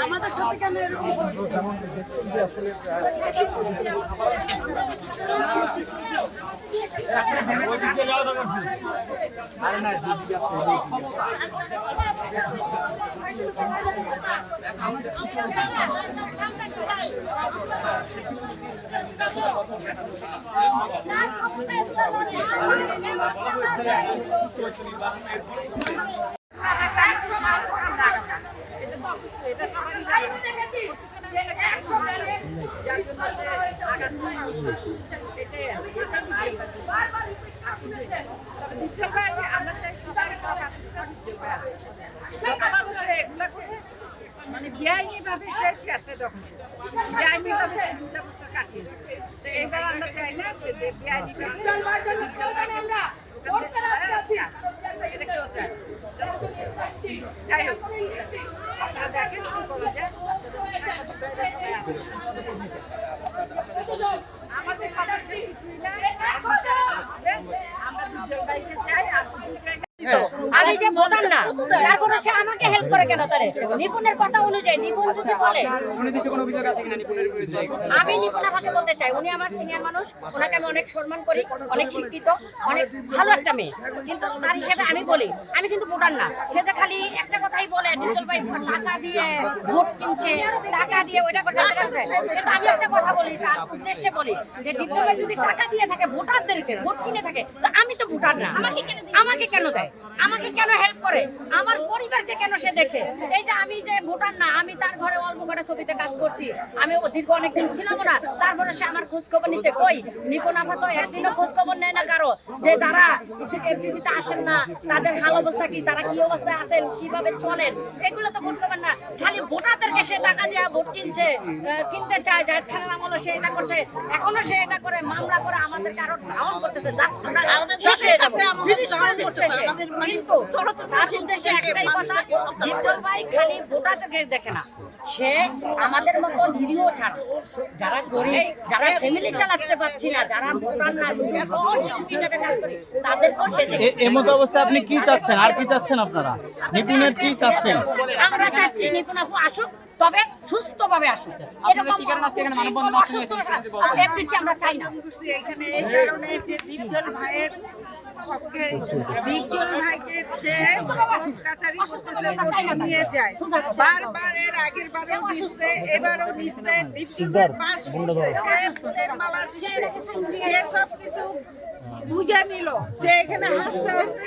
আমাদের সাথে কেন? মানে বেআইনি ভাবে সে চেয়ারটা দখল বেআইনি ভাবে সে দুটা বছর কাটিয়েছে। তো এবার আমরা চাই না যে বেআইনি এটা কেউ চায় না। যাই হোক দেখেন আমাদের আমরা দুজন বাইকে চাই আমি যে ভোটার না তারপরে সে আমাকে হেল্প করে কেন তারে? নিপুণের কথা অনুযায়ী নিপুণ যদি বলে আমি বলতে চাই উনি আমার সিনিয়র মানুষ ওনাকে আমি অনেক সম্মান করি অনেক শিক্ষিত অনেক ভালো একটা মেয়ে। কিন্তু তার হিসেবে আমি বলি আমি কিন্তু ভোটার না। সে যে খালি একটা কথাই বলে নিতল ভাই টাকা দিয়ে ভোট কিনছে টাকা দিয়ে ওইটা করতে কিন্তু আমি একটা কথা বলি তার উদ্দেশ্যে বলি যে নিতল ভাই যদি টাকা দিয়ে থাকে ভোটারদেরকে ভোট কিনে থাকে তো আমি তো ভোটার না। আমাকে কেন আমাকে কেন দেয়? আমাকে কেন হেল্প করে? আমার পরিবারকে কেন সে দেখে? এই যে আমি যে ভোটার না আমি তার ঘরে অল্প কটা ছবিতে কাজ করছি। আমি দীর্ঘ অনেকদিন ছিলাম না তারপরে সে আমার খোঁজ খবর নিচ্ছে কই? নিপুণ আপা তো একদিনও খোঁজ খবর নেয় না কারও। যে যারা এমপিসিতে আসেন না তাদের হাল অবস্থা কি? তারা কি অবস্থায় আছেন? কীভাবে চলেন? এগুলো তো খোঁজ খবর না। খালি ভোটারদেরকে সে টাকা দিয়ে ভোট কিনছে কিনতে চায় যার খেলার আমলে সে এটা করছে। এখনও সে এটা করে মামলা করে আমাদেরকে আরও ডাউন করতেছে। যাচ্ছে না। মানে কিন্তু একটাই কথা ভাই খালি ভোটারদেরকে দেখে না সে আমাদের মতো নিরীহ ছাড়া যারা গরিব যারা ফ্যামিলি চালাতে পারছি না যারা ভোটার না তাদেরকেও সে দেখে এ- অবস্থায় আপনি কি চাচ্ছেন আর কি চাচ্ছেন আপনারা নিপুণের কি চাচ্ছেন আমরা চাচ্ছি নিপুণ আপু আসুক তবে সুস্থভাবে আসুক এরকম অসুস্থ আমরা চাই না এখানে এই কারণে যে দীপজল ভাইয়ের পক্ষে দীপজল ভাইকে যে কাচারি করতেছে নিয়ে যায়। বারবার এর আগের বারেও নিচ্ছে এবারও নিচ্ছে দীপজল পাশ মালা দিচ্ছে। সে সব কিছু বুঝে নিল। সে এখানে হাসতে হাসতে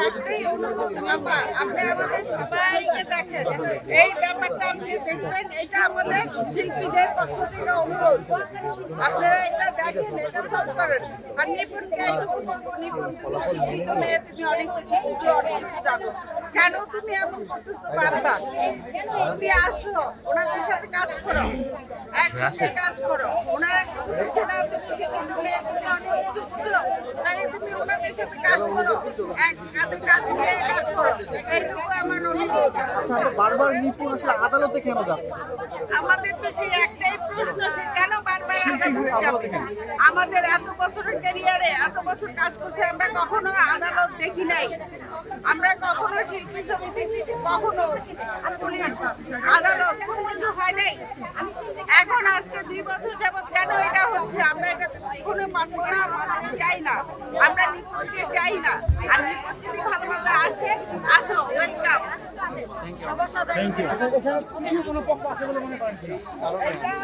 আপনি আমাদের সবাইকে দেখেন। এই ব্যাপারটা আপনি দেখবেন, এটা আমাদের শিল্পীদের পক্ষ অনুরোধ। আপনারা এটা দেখেন, এটা সব আর নিপুণকে এইটুকু বলব, নিপুণ, তুমি তুমি অনেক কিছু অনেক কিছু কেন তুমি এমন করতেছো বারবার? তুমি আসো, ওনাদের সাথে কাজ করো। একসাথে কাজ করো। ওনারা কিছু বুঝে না, তুমি শিক্ষিত অনেক কিছু বুঝো। তাই তুমি ওনাদের সাথে কাজ করো। এক কাঁধে কাঁধ মিলিয়ে কাজ করো এইটুকু আমার অনুরোধ আচ্ছা, বারবার নিপুণ আসলে আদালতে কেন যাচ্ছে আমাদের তো সেই একটাই প্রশ্ন সে কেন বারবার আদালতে যাবে? আমাদের এত বছরের ক্যারিয়ারে এত বছর কাজ করছে আমরা কখনো আদালত দেখি নাই। আমরা কখনো শিল্পী সমিতি কখনো পুলিশ আদালত কোনো কিছু হয় নাই। এখন আজকে দুই বছর যাবত কেন এটা হচ্ছে আমরা এটা কখনো মানবো না মানতে চাই না। আমরা চাই না। আর নিপুণ যদি ভালোভাবে আসে আসো ওয়েলকাম থ্যাংক ইউ এটা